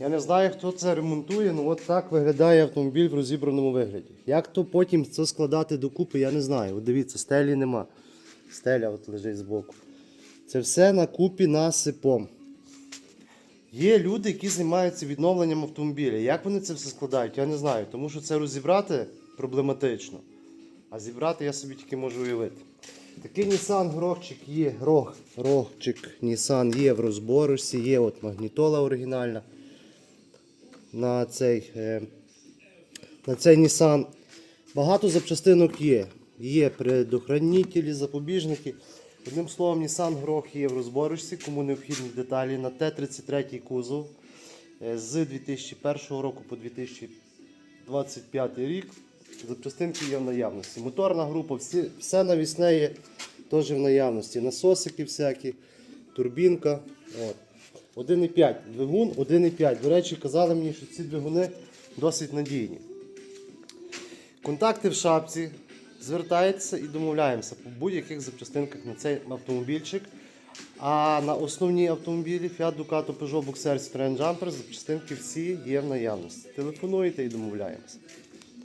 Я не знаю, хто це ремонтує, але от так виглядає автомобіль в розібраному вигляді. Як то потім це складати докупи, я не знаю. От дивіться, стелі нема. Стеля от лежить збоку. Це все на купі насипом. Є люди, які займаються відновленням автомобіля. Як вони це все складають, я не знаю. Тому що це розібрати проблематично. А зібрати я собі тільки можу уявити. Такий Nissan Грохчик є, Грох, Грохчик Nissan є в розборочці, є от магнітола оригінальна. На цей, е, на цей Nissan. Багато запчастинок є. Є предохранителі, запобіжники. Одним словом, Nissan Грох є в розборочці, кому необхідні деталі на Т-33 кузов е, з 2001 року по 2025 рік. Запчастинки є в наявності. Моторна група, всі, все навісне є теж в наявності. Насосики всякі, турбінка. От. 1,5. Двигун 1,5. До речі, казали мені, що ці двигуни досить надійні. Контакти в шапці. Звертаєтеся і домовляємося по будь-яких запчастинках на цей автомобільчик. А на основні автомобілі Fiat Ducato Peugeot Boxer Citroen Jumper запчастинки всі є в наявності. Телефонуєте і домовляємося.